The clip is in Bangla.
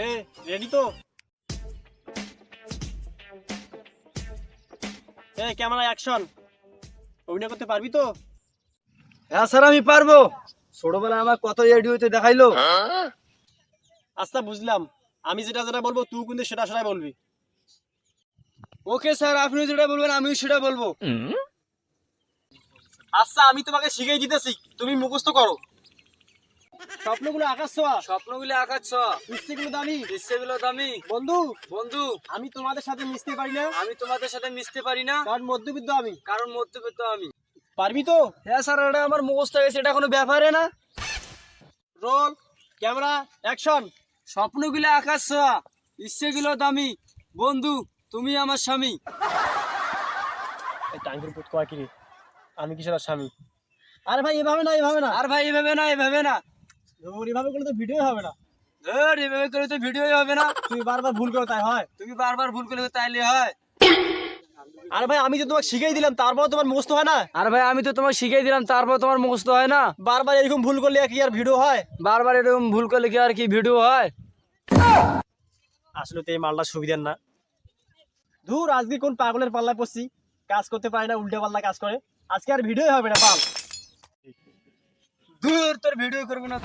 এ রেডি তো এ ক্যামেরা অ্যাকশন। অভিনয় করতে পারবি তো? হ্যাঁ স্যার আমি পারব। ছোটবেলায় আমার কত রেডিওতে দেখাইলো। আচ্ছা বুঝলাম। আমি যেটা যেটা বলব তুই কিন্তু সেটা সেটাই বলবি। ওকে স্যার আপনি যেটা বলবেন আমিও সেটা বলব। আচ্ছা আমি তোমাকে শিখিয়ে দিতেছি। তুমি মুখস্থ করো। স্বপ্নগুলো আকাশ ছোঁয়া। স্বপ্নগুলি আকাশ ইচ্ছেগুলো দামি। ইচ্ছেগুলো দামি। বন্ধু বন্ধু। আমি তোমাদের সাথে মিশতে পারি না। আমি তোমাদের সাথে মিশতে পারি না। কারণ মধ্যবিত্ত আমি। কারণ মধ্যবিত্ত আমি। পারবি তো? হ্যাঁ স্যার এটা আমার মুখস্থ হয়েছে এটা কোনো ব্যাপারে না। Roll camera action. স্বপ্নগুলো আকাশ ছোঁয়া ইচ্ছেগুলো দামি। বন্ধু তুমি আমার স্বামী। টাঙ্গির পুত কয় কি? আমি কিসের স্বামী? আরে ভাই এভাবে না এভাবে না। আর ভাই এভাবে না এভাবে না। এভাবে করলে তো ভিডিও হবে না। ধর এভাবে করে তো ভিডিও হবে না। তুমি বারবার ভুল করো তাই হয়? তুমি বারবার ভুল করলে তাইলে হয়। আরে ভাই আমি তো তোমাকে শিখিয়ে দিলাম তারপর তোমার মুখস্থ হয় না? আর ভাই আমি তো তোমাকে শিখিয়ে দিলাম তারপর তোমার মুখস্থ হয় না। বারবার এরকম ভুল করলে কি আর ভিডিও হয়? বারবার এরকম ভুল করলে কি আর কি ভিডিও হয়? আসলে তো এই মালটা সুবিধার না। দূর আজকে কোন পাগলের পাল্লায় পড়ছি। কাজ করতে পারে না উল্টে পাল্লা কাজ করে। আজকে আর ভিডিও হবে না পাল। দূর তোর ভিডিও করব না।